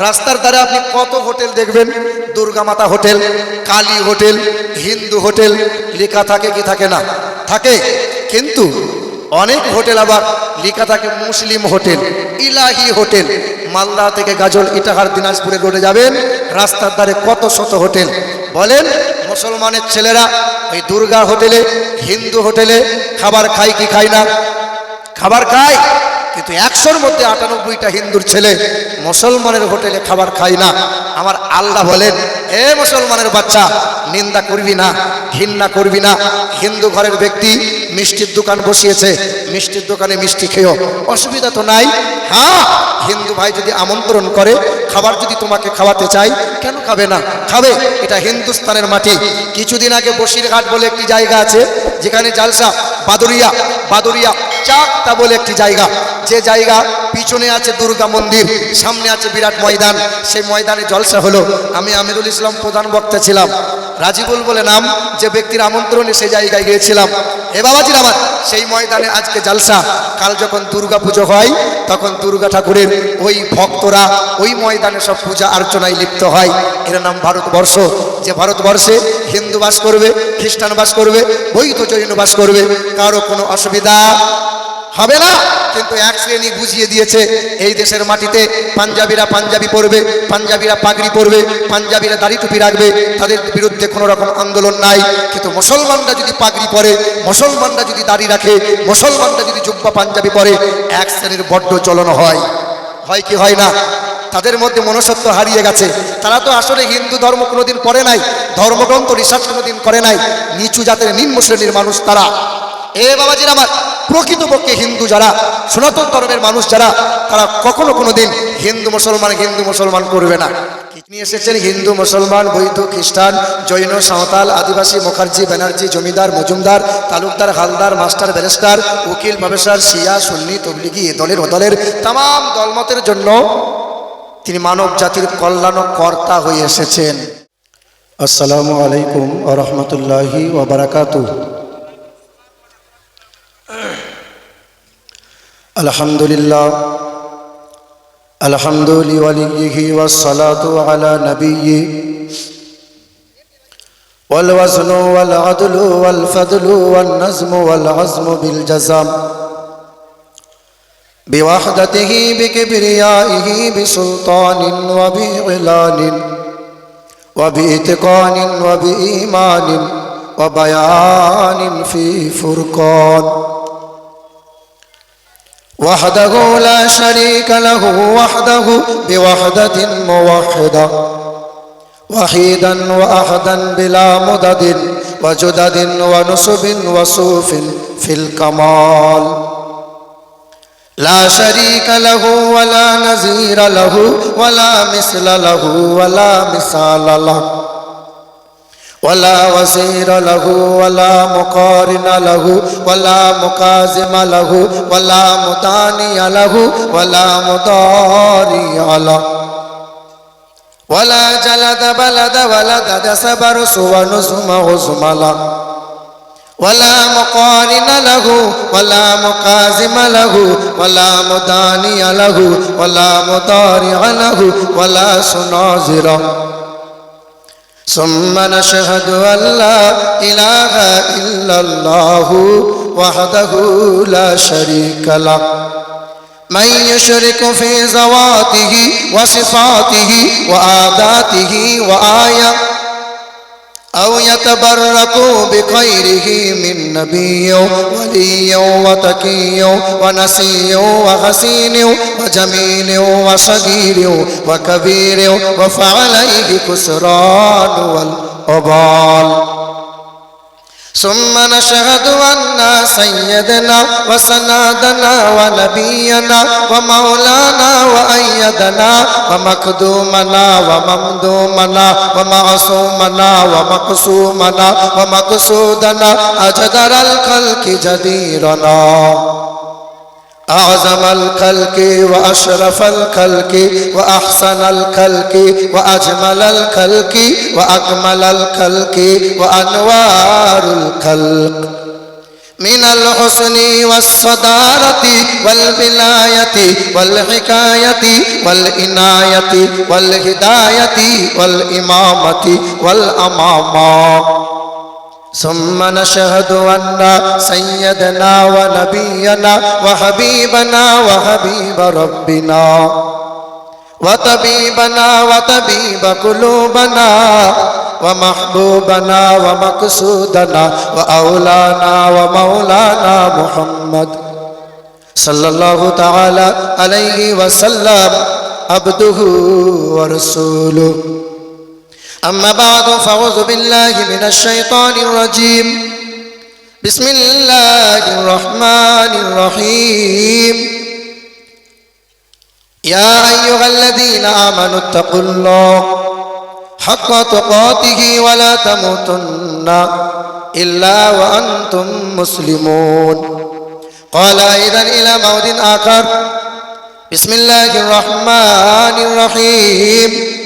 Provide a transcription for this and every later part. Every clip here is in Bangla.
রাস্তার ধারে আপনি কত হোটেল দেখবেন? Durga Mata hotel, Kali hotel, Hindu hotel, লেখা থাকে কি থাকে না? থাকে। কিন্তু অনেক হোটেল আবার লেখা থাকে মুসলিম হোটেল, ইলাহি হোটেল। মালদা থেকে গাজল, ইটাহার, দিনাজপুরে রোডে যাবেন। রাস্তার ধারে কত শত হোটেল। বলেন, মুসলমানের ছেলেরা ওই দুর্গা হোটেলে, হিন্দু হোটেলে খাবার খায় কি খায় না? খাবার খায়। কিন্তু একশোর মধ্যে আটানব্বইটা হিন্দুর ছেলে মুসলমানের হোটেলে খাবার খায় না। আমার আল্লাহ বলেন, এ মুসলমানের বাচ্চা, নিন্দা করবি না, ঘৃণা করবি না। হিন্দু ঘরের ব্যক্তি মিষ্টির দোকান বসিয়েছে, মিষ্টির দোকানে মিষ্টি খেয়েও। অসুবিধা তো নাই। হ্যাঁ হিন্দু ভাই যদি আমন্ত্রণ করে, খাবার যদি তোমাকে খাওয়াতে চাই, কেন খাবে না? খাবে, এটা হিন্দুস্তানের মাটি। কিছুদিন আগে বসিরঘাট বলে একটি জায়গা আছে, যেখানে জালসা বাদুরিয়া বাদুরিয়া চাকতা বলে একটি জায়গা। যে জায়গা পিছনে আছে দুর্গা মন্দির, সামনে আছে বিরাট ময়দান। সেই ময়দানে জলসা হলো। আমি আমিরুল ইসলাম প্রধান বক্তা ছিলাম। রাজিবুল বলে নাম, যে ব্যক্তির আমন্ত্রণে সেই জায়গায় গিয়েছিলাম। এ বাবাজির আমার, সেই ময়দানে আজকে জালসা। কাল যখন দুর্গা পুজো হয়, তখন দুর্গা ঠাকুরের ওই ভক্তরা ওই ময়দানে সব পূজা অর্চনায় লিপ্ত হয়। এর নাম ভারতবর্ষ। যে ভারতবর্ষে হিন্দু বাস করবে, খ্রিস্টান বাস করবে, বৈধ জৈন বাস করবে, কারও কোনো অসুবিধা হবে না। কিন্তু এক শ্রেণি বুঝিয়ে দিয়েছে, এই দেশের মাটিতে পাঞ্জাবিরা পাঞ্জাবি পরবে, পাঞ্জাবিরা পাগড়ি পরবে, পাঞ্জাবিরা দাড়ি টুপি রাখবে, তাদের বিরুদ্ধে কোনো রকম আন্দোলন নাই। কিন্তু মুসলমানরা যদি পাগড়ি পরে, মুসলমানরা যদি দাড়ি রাখে, মুসলমানরা যদি জুব্বা পাঞ্জাবি পরে, এক শ্রেণির বড্ড চলন হয়। হয় কি হয় না? তাদের মধ্যে মনুষ্যত্ব হারিয়ে গেছে। তারা তো আসলে হিন্দু ধর্ম কোনোদিন পড়ে নাই, ধর্মগ্রন্থ রিসার্চ কোনোদিন করে নাই। নিচু জাতের নিম্ন শ্রেণির মানুষ তারা। এ বাবাজির আমার প্রকৃতপক্ষে হিন্দু যারা, সনাতন ধর্মের মানুষ যারা, তারা কখনো কোনো দিন হিন্দু মুসলমান হিন্দু মুসলমান করবে না। নিয়ে এসেছেন হিন্দু মুসলমান বৈধ খ্রিস্টান, জৈন, সাঁওতাল, আদিবাসী, মুখার্জি ব্যানার্জি জমিদার, মজুমদার, তালুকদার, হালদার, মাস্টার, ব্যারিস্টার, উকিল, প্রফেসর, শিয়া, সুন্নি, তবলিগি, এ দলের, ও দলের তাম দলমতের জন্য তিনি মানব জাতির কল্যাণ কর্তা হয়ে এসেছেন। আসসালামু আলাইকুম আরহামতুল্লাহি ওবরাকাতু الحمد لله الحمد لوليه والصلاة على نبيه والوزن والعدل والفضل والنزم والعزم بالجزم بوحدته بكبريائه بسلطان وبإعلان وبإتقان وبإيمان وبيان في فرقان وحده لا شريك له وحده بوحدة موحدة. وحيدا وأحدا بلا مدد وجدد ونسب وصوف في الكمال. لا شريك له ولا نزير له ولا مثل له ولا مثال له. ولا وزير له ولا مقارن له ولا مكازم له ولا مداني له ولا مضاري له ولا جلد بلد ولد دسبر سوى نزم غزم له ولا مقارن له ولا مقازم له ولا مداني له ولا مضارع له ولا سنازر ثم نشهد أن لا إله إلا الله وحده لا شريك له. من يشرك في زواته وصفاته وآداته وآية أو يتبرك بخيره من نبي ولي وتكي ونسي وحسين وجميل وصغير وكبير وفعليه كسران والأبال. ثم نشهد أن سيدنا وسندنا ونبينا ومولانا وأيدنا ومقدومنا وممدومنا ومعصومنا ومقسومنا ومقصودنا أجدر الخلق جديرنا أعظم الخلق وأشرف الخلق وأحسن الخلق وأجمل الخلق وأكمل الخلق وأنوار الخلق. من الحسن والصدارة والولاية والحكاية والإناية والهداية والإمامة والأمامة. ثم نشهد أن سيدنا ونبينا وحبيبنا وحبيب ربنا وطبيبنا وطبيب قلوبنا ومحبوبنا ومقصودنا وأولانا ومولانا محمد صلى الله تعالى عليه وسلم عبده ورسوله أما بعد فأعوذ بالله من الشيطان الرجيم. بسم الله الرحمن الرحيم. يا أيها الذين آمنوا اتقوا الله حق تقاته ولا تموتن إلا وأنتم مسلمون. قال أيضا إلى موضع آخر. بسم الله الرحمن الرحيم.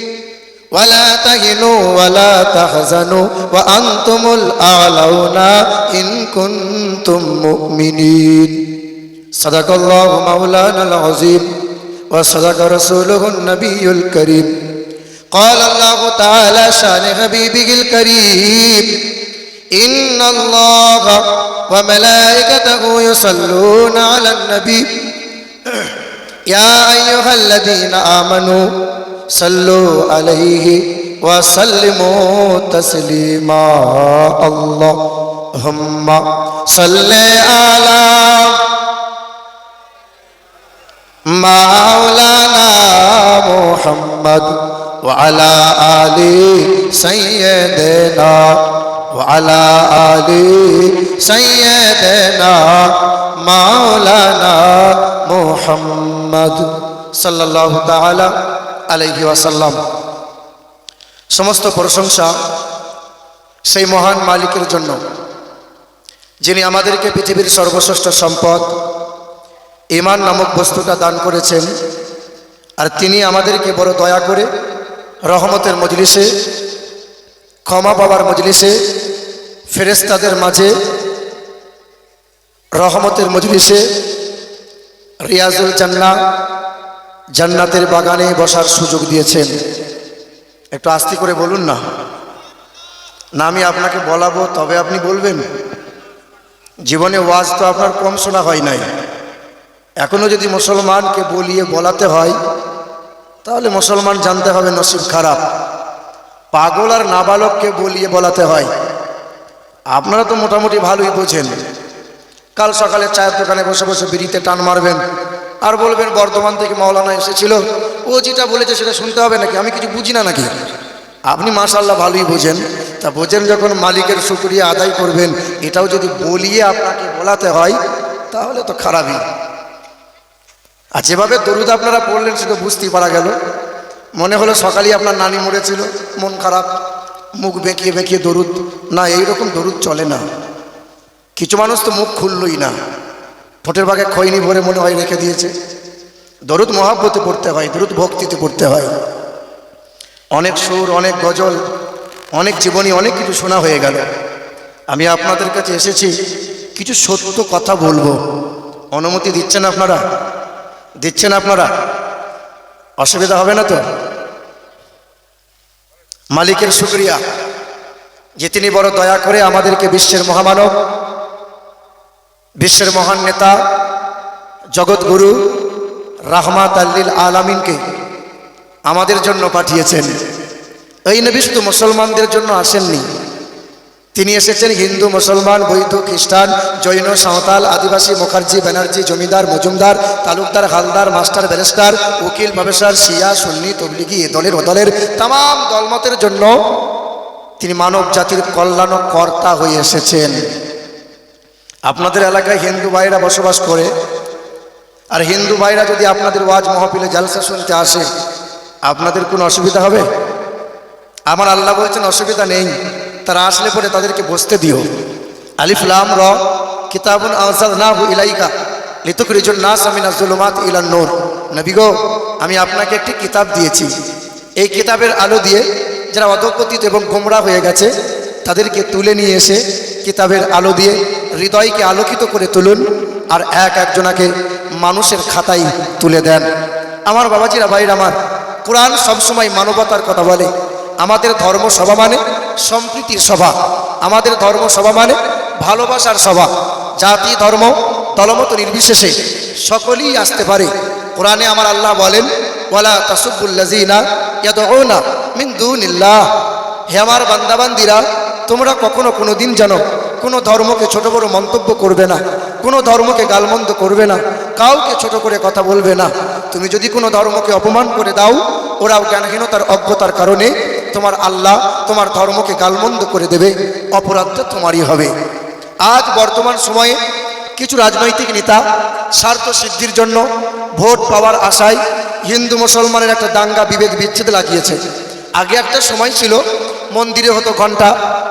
ولا تهنوا ولا تحزنوا وأنتم الأعلون إن كنتم مؤمنين صدق الله مولانا العظيم وصدق رسوله النبي الكريم قال الله تعالى شان حبيبه الكريم إن الله وملائكته يصلون على النبي يا أيها الذين آمنوا صلوا عليه وسلموا تسليما. اللهم صل على مولانا محمد وعلى آل سيدنا وعلى آل سيدنا مولانا محمد. صلى الله تعالى আলাইহি ওয়াসাল্লাম। সমস্ত প্রশংসা সেই মহান মালিকের জন্য, যিনি আমাদেরকে পৃথিবীর সর্বশ্রেষ্ঠ সম্পদ ইমান নামক বস্তুটা দান করেছেন, আর তিনি আমাদেরকে বড় দয়া করে রহমতের মজলিসে, ক্ষমা পাবার মজলিসে ফেরেস্তাদের মাঝে রহমতের মজলিসে রিয়াজুল জান্না জান্নাতের বাগানে বসার সুযোগ দিয়েছেন। একটু আস্তে করে বলুন না। না, আমি আপনাকে বলাবো, তবে আপনি বলবেন। জীবনে ওয়াজ তো আপনার কম শোনা হয় নাই। এখনও যদি মুসলমানকে বলিয়ে বলাতে হয়, তাহলে মুসলমান জানতে হবে নসিব খারাপ। পাগল আর নাবালককে বলিয়ে বলাতে হয়। আপনারা তো মোটামুটি ভালোই বোঝেন। কাল সকালে চায়ের দোকানে বসে বসে বিড়িতে টান মারবেন। আর বলবেন, বর্ধমান থেকে মাওলানা এসেছিল। ও যেটা বলেছে সেটা শুনতে হবে নাকি? আমি কিছু বুঝি না নাকি? আপনি মাশাল্লাহ ভালোই বোঝেন। তা বোঝেন যখন মালিকের শুক্রিয়া আদায় করবেন, এটাও যদি বলিয়ে আপনাকে বলাতে হয়, তাহলে তো খারাপই। আর যেভাবে দরুদ আপনারা পড়লেন, সেটা বুঝতেই পারা গেল। মনে হলো সকালেই আপনার নানি মরেছিল, মন খারাপ, মুখ বেঁকিয়ে বেঁকিয়ে দরুদ। না, এইরকম দরুদ চলে না। কিছু মানুষ তো মুখ খুললই না। ঠোঁটের বাগে খৈনি ভরে মনে হয় রেখে দিয়েছে। দরুদ মহাব্বতে পড়তে হয়, দরুদ ভক্তিতে পড়তে হয়। অনেক সুর, অনেক গজল, অনেক জীবনী, অনেক কিছু শোনা হয়ে গেল। আমি আপনাদের কাছে এসেছি, কিছু সত্য কথা বলব। অনুমতি দিচ্ছেন আপনারা? দিচ্ছেন আপনারা? অসুবিধা হবে না তো? মালিকের শুক্রিয়া। যে তিনি বড় দয়া করে আমাদেরকে বিশ্বের মহামানব বিশ্বের মহান নেতা, জগৎগুরু রাহমাত আল্লিল আলামিনকে আমাদের জন্য পাঠিয়েছেন। এই নবী শুধু মুসলমানদের জন্য আসেননি। তিনি এসেছেন হিন্দু, মুসলমান বৈধ খ্রিস্টান, জৈন, সাঁওতাল, আদিবাসী, মুখার্জি, ব্যানার্জি, জমিদার, মজুমদার, তালুকদার, হালদার, মাস্টার, ব্যারিস্টার, উকিল, প্রফেসর, শিয়া, সুন্নি, তবলিগি এ দলের ও দলের তাম দলমতের জন্য তিনি মানব জাতির কল্যাণ কর্তা হয়ে এসেছেন। আপনাদের এলাকায় হিন্দু ভাইরা বসবাস করে, আর হিন্দু ভাইরা যদি আপনাদের ওয়াজ মহফিলে জালসা শুনতে আসে, আপনাদের কোনো অসুবিধা হবে? আমার আল্লাহ বলছেন, অসুবিধা নেই, তারা আসলে পরে তাদেরকে বসতে দিও। আলিফ, লাম, র, কিতাবুন আজাদ না হু ইলাইকা লিতুকরিজুন নাস আমিনা জুলুমাত ইলান নূর। নবী গো, আমি আপনাকে একটি কিতাব দিয়েছি। এই কিতাবের আলো দিয়ে যারা অধপতিত এবং গোমরা হয়ে গেছে, তাদেরকে তুলে নিয়ে এসে কিতাবের আলো দিয়ে হৃদয়কে আলোকিত করে তুলুন আর এক একজনাকে মানুষের খাতায় তুলে দেন। আমার বাবাজিরা, ভাইরা আমার, কোরআন সবসময় মানবতার কথা বলে। আমাদের ধর্ম সভা মানে সম্প্রীতির সভা। আমাদের ধর্ম সভা মানে ভালোবাসার সভা। জাতি, ধর্ম, দলমত নির্বিশেষে সকলেই আসতে পারে। কোরআনে আমার আল্লাহ বলেন, ওয়ালা তাসুবুল্লাজিনা ইয়াদউনা মিন হে আমার বান্দাবান্দিরা, তোমরা কখনো কোনো দিন জানো কোনো ধর্মকে ছোট বড় মন্তব্য করবে না, কোনো ধর্মকে গালমন্দ করবে না, কাউকে ছোট করে কথা বলবে না। তুমি যদি কোনো ধর্মকে অপমান করে দাও, ওরাও জ্ঞানহীনতার অজ্ঞতার কারণে তোমার আল্লাহ তোমার ধর্মকে গালমন্দ করে দেবে, অপরাধটা তোমারই হবে। আজ বর্তমান সময়ে কিছু রাজনৈতিক নেতা স্বার্থ সিদ্ধির জন্য ভোট পাওয়ার আশায় হিন্দু মুসলমানের একটা দাঙ্গা বিভেদ বিচ্ছেদ লাগিয়েছে। আগে একটা সময় ছিল, মন্দিরে হতো ঘণ্টা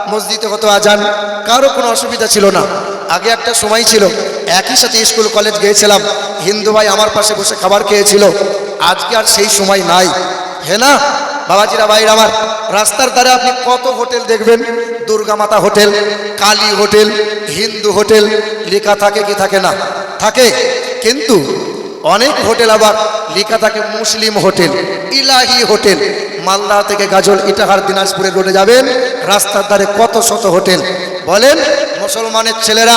মসজিদে হতো আজান? কারও কোনো অসুবিধা ছিল না। আগে একটা সময় ছিল, একই সাথে স্কুল, কলেজ গিয়েছিলাম। হিন্দু ভাই আমার পাশে বসে খাবার খেয়েছিল। আজকে আর সেই সময় নাই। হে না? বাবাজিরা, ভাইরা আমার, রাস্তার ধারে আপনি কত হোটেল দেখবেন? Durga Mata hotel, Kali hotel, Hindu hotel, লেখা থাকে কি থাকে না? থাকে। কিন্তু অনেক হোটেল আবার লেখা থাকে মুসলিম হোটেল, ইলাহি হোটেল। মালদা থেকে গাজল, ইটাহার, দিনাজপুরে রোডে যাবেন, রাস্তার ধারে কত শত হোটেল। বলেন, মুসলমানের ছেলেরা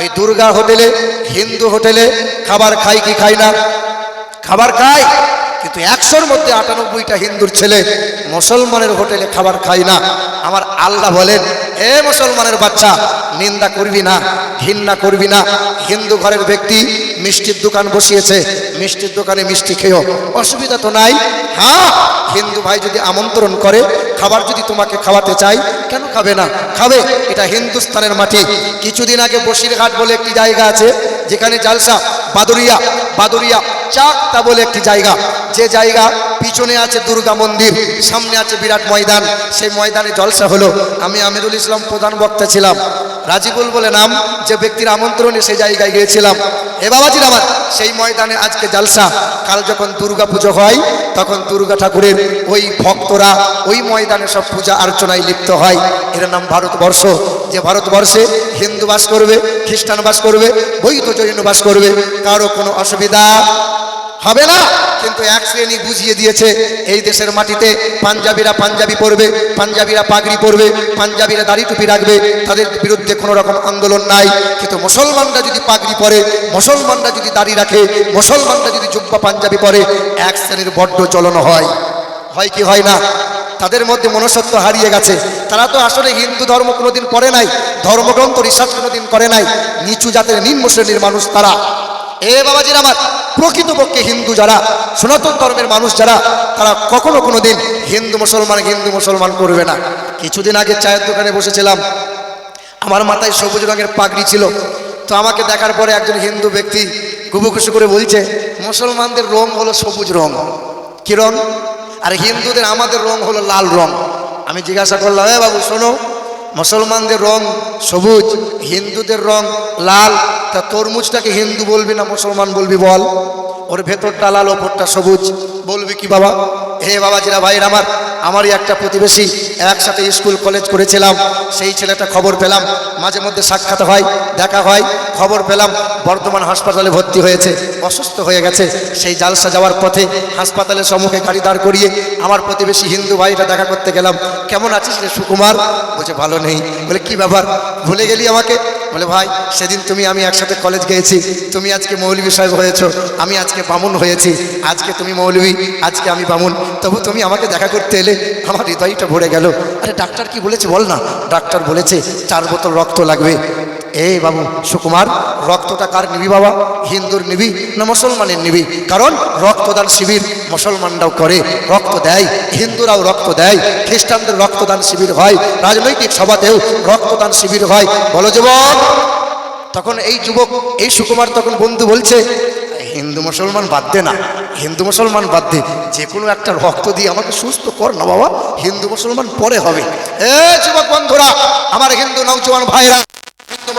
ওই দুর্গা হোটেলে, হিন্দু হোটেলে খাবার খাই কি খাই না? খাবার খায়? কিন্তু একশোর মধ্যে আটানব্বইটা হিন্দুর ছেলে মুসলমানের হোটেলে খাবার খায় না। আমার আল্লাহ বলেন, এ মুসলমানের বাচ্চা, নিন্দা করবি না, ঘৃণা করবি না। হিন্দু ঘরের ব্যক্তি মিষ্টির দোকান বসিয়েছে, মিষ্টির দোকানে মিষ্টি খেয়েও অসুবিধা তো নাই? হ্যাঁ হিন্দু ভাই যদি আমন্ত্রণ করে, খাবার যদি তোমাকে খাওয়াতে চাই, কেন খাবে না? খাবে, এটা হিন্দুস্তানের মাটি। কিছুদিন আগে বসিরঘাট বলে একটি জায়গা আছে, যেখানে জালসা বাদুরিয়া বাদুরিয়া চাকতা বলে একটি জায়গা। যে জায়গা পিছনে আছে দুর্গা মন্দির, সামনে আছে বিরাট ময়দান। সেই ময়দানে জলসা হলো। আমি আমিরুল ইসলাম প্রধান বক্তা ছিলাম। রাজিবুল বলে নাম, যে ব্যক্তির আমন্ত্রণে সেই জায়গায় গিয়েছিলাম। এ বাবাজির আমার, সেই ময়দানে আজকে জালসা। কাল যখন দুর্গা পুজো হয়, তখন দুর্গা ঠাকুরের ওই ভক্তরা ওই ময়দানে সব পূজা অর্চনায় লিপ্ত হয়। এর নাম ভারতবর্ষ। যে ভারতবর্ষে হিন্দু বাস করবে, খ্রিস্টান বাস করবে, বৈধ জৈন বাস করবে, কারও কোনো অসুবিধা হবে না। কিন্তু এক শ্রেণি বুঝিয়ে দিয়েছে, এই দেশের মাটিতে পাঞ্জাবিরা পাঞ্জাবি পরবে, পাঞ্জাবিরা পাগড়ি পরবে, পাঞ্জাবিরা দাড়ি টুপি রাখবে, তাদের বিরুদ্ধে কোনো রকম আন্দোলন নাই। কিন্তু মুসলমানরা যদি পাগড়ি পরে, মুসলমানরা যদি দাড়ি রাখে, মুসলমানরা যদি জুব্বা পাঞ্জাবি পরে, এক শ্রেণির বড্ড চলন হয়। হয় কি হয় না? তাদের মধ্যে মনুষ্যত্ব হারিয়ে গেছে। তারা তো আসলে হিন্দু ধর্ম কোনোদিন পড়ে নাই, ধর্মগ্রন্থ রিসার্চ কোনোদিন করে নাই। নিচু জাতের নিম্ন শ্রেণির মানুষ তারা। এ বাবাজির আমার প্রকৃতপক্ষে হিন্দু যারা, সনাতন ধর্মের মানুষ যারা, তারা কখনো কোনো দিন হিন্দু মুসলমান হিন্দু মুসলমান করবে না। কিছুদিন আগে চায়ের দোকানে বসেছিলাম। আমার মাথায় সবুজ রঙের পাগড়ি ছিল। তো আমাকে দেখার পরে একজন হিন্দু ব্যক্তি খুশি করে বলছে, মুসলমানদের রং হলো সবুজ রং। কি রং? আর হিন্দুদের আমাদের রং হলো লাল রং। আমি জিজ্ঞাসা করলাম, এ বাবু, শোনো মুসলমানদের রং সবুজ হিন্দুদের রং লাল তা তরমুজটাকে হিন্দু বলবি না মুসলমান বলবি বল? ওর ভেতরটা লাল, ওপরটা সবুজ। বলবি কি বাবা? হে বাবাজিরা ভাইয়ের আমার, আমারই একটা প্রতিবেশী, একসাথে স্কুল, কলেজ করেছিলাম, সেই ছেলেটা খবর পেলাম, মাঝে মধ্যে সাক্ষাৎ হয়, দেখা হয়, খবর পেলাম, বর্ধমান হাসপাতালে ভর্তি হয়েছে, অসুস্থ হয়ে গেছে, সেই জালসা যাওয়ার পথে হাসপাতালের সম্মুখে গাড়ি দাঁড় করিয়ে আমার প্রতিবেশী হিন্দু ভাইটা দেখা করতে গেলাম, কেমন আছিস রে সুকুমার? বলছে, ভালো নেই। বলে, কি ব্যাপার? ভুলে গেলি আমাকে? বলে, ভাই, সেদিন তুমি, আমি একসাথে কলেজ গিয়েছি। তুমি আজকে মৌলবী সাহেব হয়েছো। আমি আজকে বামুন হয়েছি। আজকে তুমি মৌলবী আজকে আমি বামুন। তবু তুমি আমাকে দেখা করতে এলে আমার হৃদয়টা ভরে গেল। আরে, ডাক্তার কি বলেছে বল না? ডাক্তার বলেছে, চার বোতল রক্ত লাগবে। এই বাবু, সুকুমার, রক্তটা কার নিবি বাবা? হিন্দুর নিবি না মুসলমানের নিবি? কারণ রক্তদান শিবির মুসলমানরাও করে, রক্ত দেয়, হিন্দুরাও রক্ত দেয়, খ্রিস্টানদের রক্তদান শিবির হয়, রাজনৈতিক সভাতেও রক্তদান শিবির হয়। বলো যুবক, তখন এই যুবক, এই সুকুমার তখন বন্ধু বলছে, হিন্দু মুসলমান বাদ দে না, হিন্দু মুসলমান বাদ দে, যে কোনো একটা রক্ত দিয়ে আমাকে সুস্থ কর না বাবা, হিন্দু মুসলমান পরে হবে। এ যুবক বন্ধুরা, আমার হিন্দু নৌজওয়ান ভাইরা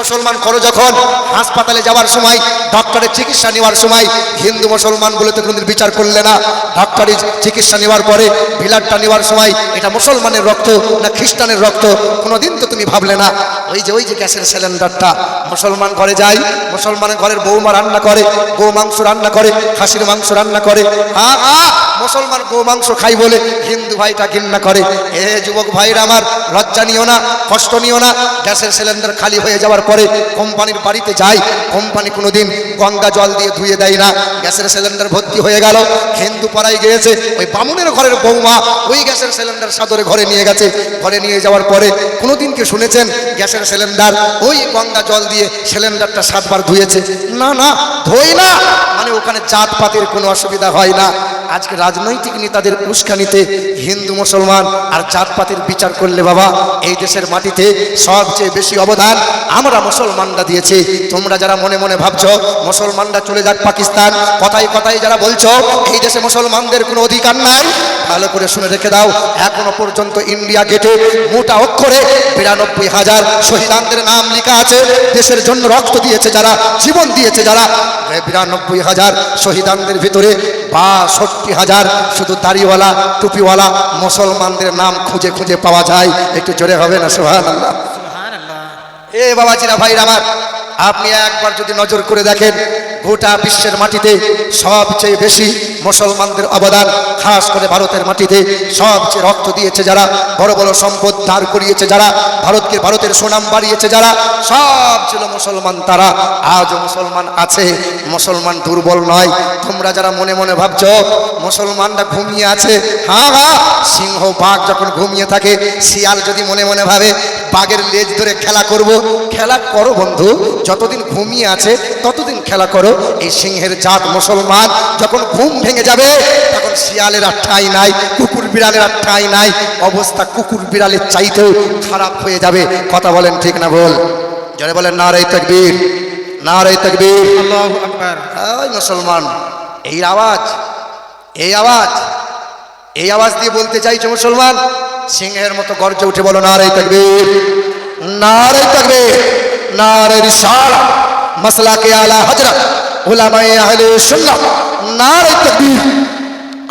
মুসলমান করো যখন হাসপাতালে যাওয়ার সময় ডক্টরের চিকিৎসা নেওয়ার সময়, হিন্দু মুসলমান বলে তো কোনোদিন বিচার করলে না। ডক্টরি চিকিৎসা নেওয়ার পরে ভিলারটা নেওয়ার সময় এটা মুসলমানের রক্ত না খ্রিস্টানের রক্ত, কোনোদিন তো তুমি ভাবলে না। ওই যে ওই যে গ্যাসের সিলিন্ডারটা মুসলমান ঘরে যায়, মুসলমানের ঘরের বৌমা রান্না করে গো মাংস রান্না করে, খাসির মাংস রান্না করে। হ্যাঁ হ্যাঁ মুসলমান গো মাংস খাই বলে হিন্দু ভাইটা ঘৃণা করে। এ যুবক ভাইরা আমার লজ্জা নিও না, কষ্ট নিও না, গ্যাসের সিলিন্ডার খালি হয়ে যাওয়ার পরে কোম্পানির বাড়িতে যাই, কোম্পানি কোনোদিন গঙ্গা জল দিয়ে ধুয়ে দেয় না। গ্যাসের সিলিন্ডার ভর্তি হয়ে গেল হিন্দু পাড়ায় গিয়েছে, ওই বামুনের ঘরের বৌমা ওই গ্যাসের সিলিন্ডার সাদরে ঘরে নিয়ে গেছে। ঘরে নিয়ে যাওয়ার পরে কোনোদিন কি শুনেছেন, গ্যাসের সিলিন্ডার ওই গঙ্গা জল দিয়ে সিলিন্ডারটা সাতবার ধুয়েছে? না না ধোই না। মানে ওখানে জাতপাতের কোনো অসুবিধা হয় না। আজকে রাজনৈতিক নেতাদের উস্কানিতে হিন্দু, মুসলমান আর জাতপাতের বিচার করলে বাবা, এই দেশের মাটিতে সবচেয়ে বেশি অবদান আমরা মুসলমানরা দিয়েছি। তোমরা যারা মনে মনে ভাবছ, মুসলমানরা চলে যাক পাকিস্তান, কথায় কথায় যারা বলছো, এই দেশে মুসলমানদের কোনো অধিকার নাই, ভালো করে শুনে রেখে দাও, এখনও পর্যন্ত ইন্ডিয়া গেটে মোটা অক্ষরে বিরানব্বই হাজার শহীদানদের নাম লেখা আছে। দেশের জন্য রক্ত দিয়েছে যারা, জীবন দিয়েছে যারা। বিরানব্বই হাজার শহীদানদের ভিতরে বাষট্টি হাজার শুধু দাড়িওয়ালা টুপিওয়ালা মুসলমানদের নাম খুঁজে খুঁজে পাওয়া যায়। একটু জোরে হবে না সোহান আল্লাহ এ বাবাজিরা ভাইরা আমার আপনি একবার যদি নজর করে দেখেন, গোটা বিশ্বের মাটিতে সবচেয়ে বেশি মুসলমানদের অবদান, খাস করে ভারতের মাটিতে সবচেয়ে রক্ত দিয়েছে যারা, বড় বড় সম্পদ দাঁড় করিয়েছে যারা, ভারতকে ভারতের সুনাম বাড়িয়েছে যারা, সব ছিল মুসলমান তারা, আজও মুসলমান আছে, মুসলমান দুর্বল নয়। তোমরা যারা মনে মনে ভাবছ, মুসলমানরা ঘুমিয়ে আছে হ্যাঁ হ্যাঁ সিংহ বাঘ যখন ঘুমিয়ে থাকে, শিয়াল যদি মনে মনে ভাবে, বাঘের লেজ ধরে খেলা করব, খেলা করো বন্ধু যতদিন ঘুমিয়ে আছে ততদিন খেলা করো। এই সিংহের জাত মুসলমান যখন ঘুম ভেঙে যাবে তখন শিয়ালের আর ঠাঁই নাই কুকুর বিড়ালের আর ঠাঁই নাই অবস্থা কুকুর বিড়ালের চাইতেও খারাপ হয়ে যাবে। কথা বলেন ঠিক না বল যারা বলেন না রে তকবীর না রে তকবীর। আল্লাহু আকবার। ওই মুসলমান এই আওয়াজ এই আওয়াজ এই আওয়াজ দিয়ে বলতে চাইছো মুসলমান? সিংহের মতো গর্জে উঠে বলো না রে তকবীর না রে তকবীর। না রে রিসালা মাসলা আলা হজরত, উলামায়ে আহলে সুন্নাহ, নার রে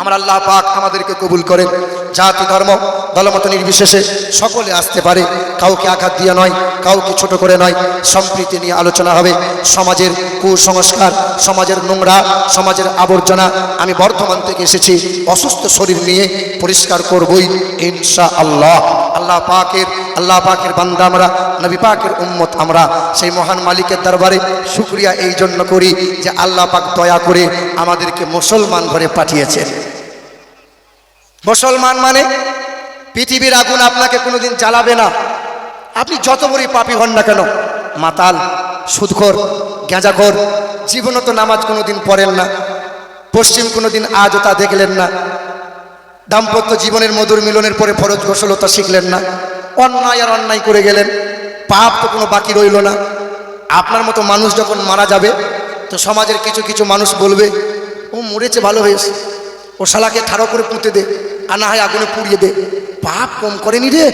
আমরা আল্লাহ পাক আমাদেরকে কবুল করেন। জাতি, ধর্ম, দলমত নির্বিশেষে সকলে আসতে পারে। কাউকে আঘাত দিয়ে নয়, কাউকে ছোট করে নয়। সম্প্রীতি নিয়ে আলোচনা হবে। সমাজের কুসংস্কার, সমাজের নোংরা, সমাজের আবর্জনা আমি বর্ধমান থেকে এসেছি। অসুস্থ শরীর নিয়ে পরিষ্কার করবই ইনশা আল্লাহ আল্লাহ পাকের আল্লাহ পাকের বান্দা আমরা, নবী পাকের উম্মত আমরা। সেই মহান মালিকের দরবারে শুক্রিয়া এই জন্য করি যে আল্লাহ পাক দয়া করে আমাদেরকে মুসলমান ঘরে পাঠিয়েছেন। মুসলমান মানে পৃথিবীর আগুন আপনাকে কোনোদিন জ্বালাবে না। আপনি যত বড়ই পাপি হন না কেন, মাতাল, সুদখোর গেঁজাখোর জীবনত নামাজ কোনোদিন পড়েন না, পশ্চিম কোনোদিন আজও তা দেখলেন না, দাম্পত্য জীবনের মধুর মিলনের পরে ফরজ গোসলতা শিখলেন না, অন্যায় আর অন্যায় করে গেলেন, পাপ তো কোনো বাকি রইল না। আপনার মতো মানুষ যখন মারা যাবে, তো সমাজের কিছু কিছু মানুষ বলবে, ও মরেছে, ভালো হয়েছে। ও শালাকে ঠাড়ো করে পুঁতে দে। আর না হয় আগুনে পুড়িয়ে দে। পাপ কম করেনি রে।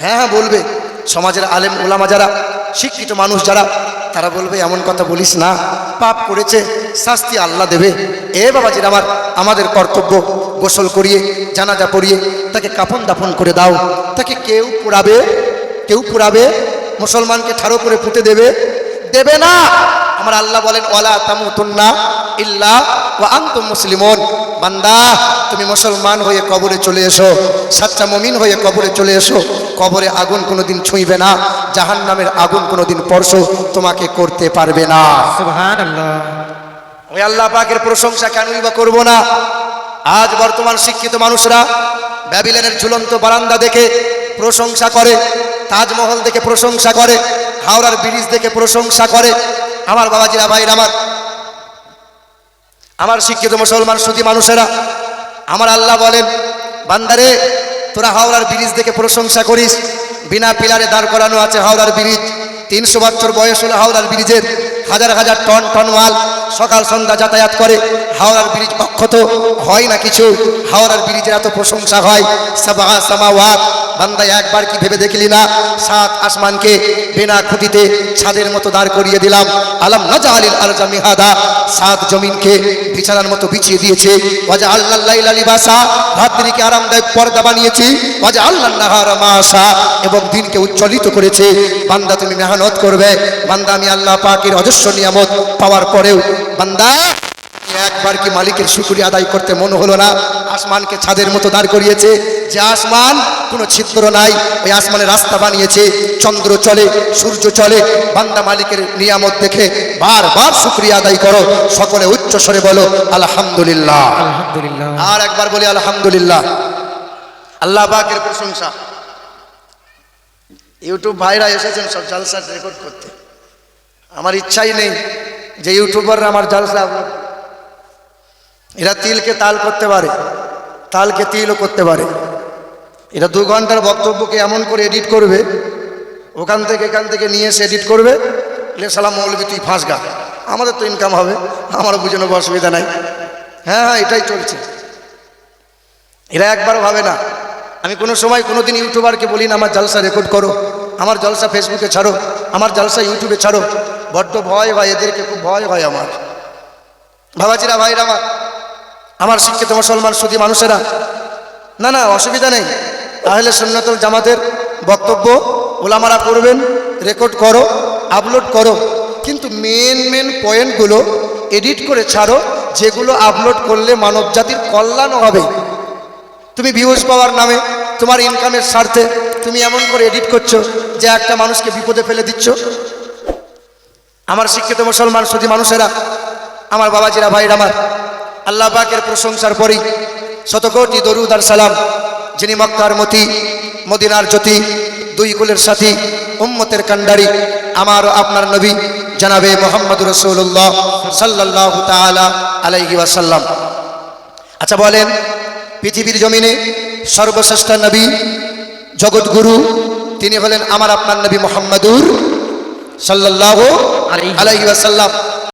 হ্যাঁ হ্যাঁ বলবে। সমাজের আলেম, ওলামা যারা, শিক্ষিত মানুষ যারা, তারা বলবে, এমন কথা বলিস না। পাপ করেছে, শাস্তি আল্লাহ দেবে। এ বাবাজির আমার, আমাদের কর্তব্য। গোসল করিয়ে, জানাজা পড়িয়ে, তাকে কাফন দাফন করে দাও। তাকে কেউ পুরাবে কেউ পুরাবে মুসলমানকে ঠাড়ো করে পুঁতে দেবে। দেবে না। আমার আল্লাহ বলেন, ওয়ালা তামুতুন্না ইল্লা ওয়া আনতুম মুসলিমুন। বান্দা তুমি মুসলমান হয়ে কবরে চলে এসো। সাচ্চা মুমিন হয়ে কবরে চলে এসো। কবরে আগুন কোনোদিন ছুঁইবে না জাহান্নামের আগুন কোনোদিন স্পর্শ তোমাকে করতে পারবে না। ওই আল্লাহ পাকের প্রশংসা কেনই বা করব না? আজ বর্তমান শিক্ষিত মানুষরা ব্যাবিলেনের ঝুলন্ত বারান্দা দেখে প্রশংসা করে তাজমহল দেখে প্রশংসা করে হাওড়ার ব্রিজ দেখে প্রশংসা করে। আমার বাবাজিরা ভাইর আমার আমার শিক্ষিত মুসলমান সুদী মানুষেরা, আমার আল্লাহ বলেন, বান্দারে, তোরা হাওড়ার ব্রিজ দেখে প্রশংসা করিস। বিনা পিলারে দাঁড় করানো আছে হাওড়ার ব্রিজ। তিনশো বছর বয়স হলো হাওড়ার ব্রিজের। হাজার হাজার টন টন মাল সকাল সন্ধ্যা যাতায়াত করে। হাওড়ার ব্রিজ অক্ষত হয় না কিছু। হাওড়ার ব্রিজের এত প্রশংসা হয়। সাবা, সামাওয়াত বান্দা একবার কি ভেবে দেখলি না? সাত আসমানকে বিনা খুঁটিতে ছাদের মতো দাঁড় করিয়ে দিলাম। আলম নাজা আলিল আলজা মিহাদা, সাত জমিনকে বিছানার মতো বিছিয়ে দিয়েছে। ওয়াজা আল্লাহ বাসা রাত্রিকে আরামদায়ক পর্দা বানিয়েছি। ওয়াজা আল্লাহ নাহার মাসা এবং দিনকে উজ্জ্বলিত করেছে। বান্দা তুমি মেহনত করবে। বান্দা আমি আল্লাহ পাকের অজস্র নিয়ামত পাওয়ার পরেও বান্দা একবার কি মালিকের শুকুরি আদায় করতে মন হলো না? আসমানকে ছাদের মতো দাঁড় করিয়েছে। যে আসমান কোনো ছিদ্র নাই। ওই আসমানের রাস্তা বানিয়েছে। চন্দ্র চলে সূর্য চলে। বান্দা মালিকের নিয়ামত দেখে বারবার শুক্রিয়া আদায় করো। সকলে উচ্চ স্বরে বলো আলহামদুলিল্লাহ। আলহামদুলিল্লাহ। আর একবার বলি আলহামদুলিল্লাহ। আল্লাহ পাকের প্রশংসা। ইউটিউব ভাইরা এসেছেন সব জালসা রেকর্ড করতে। আমার ইচ্ছাই নেই যে ইউটিউবাররা আমার জালসা এরা তিলকে তাল করতে পারে, তালকে তিলও করতে পারে। এরা দু ঘণ্টার বক্তব্যকে এমন করে এডিট করবে, ওখান থেকে এখান থেকে নিয়ে এসে এডিট করবে লে সালাম মৌলবি তুই ফাঁস গা। আমাদের তো ইনকাম হবে, আমারও বুঝানো অসুবিধা নাই। হ্যাঁ হ্যাঁ এটাই চলছে। এরা একবারও ভাবে না, আমি কোনো সময় কোনো দিন ইউটিউবারকে বলি না, আমার জলসা রেকর্ড করো, আমার জলসা ফেসবুকে ছাড়ো, আমার জলসা ইউটিউবে ছাড়ো। বড্ড ভয় হয়, এদেরকে খুব ভয় হয় আমার। বাবাজিরা, ভাইরা, আমার আমার শিক্ষিত মুসলমান সুদী মানুষেরা। না না, অসুবিধা নেই। তাহলে সুন্নতুল জামাতের বক্তব্য ওলামারা করবেন রেকর্ড করো, আপলোড করো। কিন্তু মেন মেন পয়েন্টগুলো এডিট করে ছাড়ো, যেগুলো আপলোড করলে মানব জাতির কল্যাণ হবে। তুমি ভিউজ পাওয়ার নামে, তোমার ইনকামের স্বার্থে তুমি এমন করে এডিট করছ যে একটা মানুষকে বিপদে ফেলে দিচ্ছ। আমার শিক্ষিত মুসলমান সুদী মানুষেরা, আমার বাবাজিরা ভাইরা আমার, আল্লাহ পাকের প্রশংসার পরই শতকোটি দরুদ আর সালাম, যিনি মক্কার মতি, মদিনার জ্যোতি, দুই কুলের সাথী, উম্মতের কান্ডারি আমার আপনার নবী জানাবে মোহাম্মদ রসুল্লাহ সাল্লাহ তালা আলাইহি ওয়াসাল্লাম। আচ্ছা বলেন, পৃথিবীর জমিনে সর্বশ্রেষ্ঠ নবী, জগৎগুরু, তিনি হলেন আমার আপনার নবী মোহাম্মদুর সাল্লাহ আলাইহি ওয়াসাল্লাম।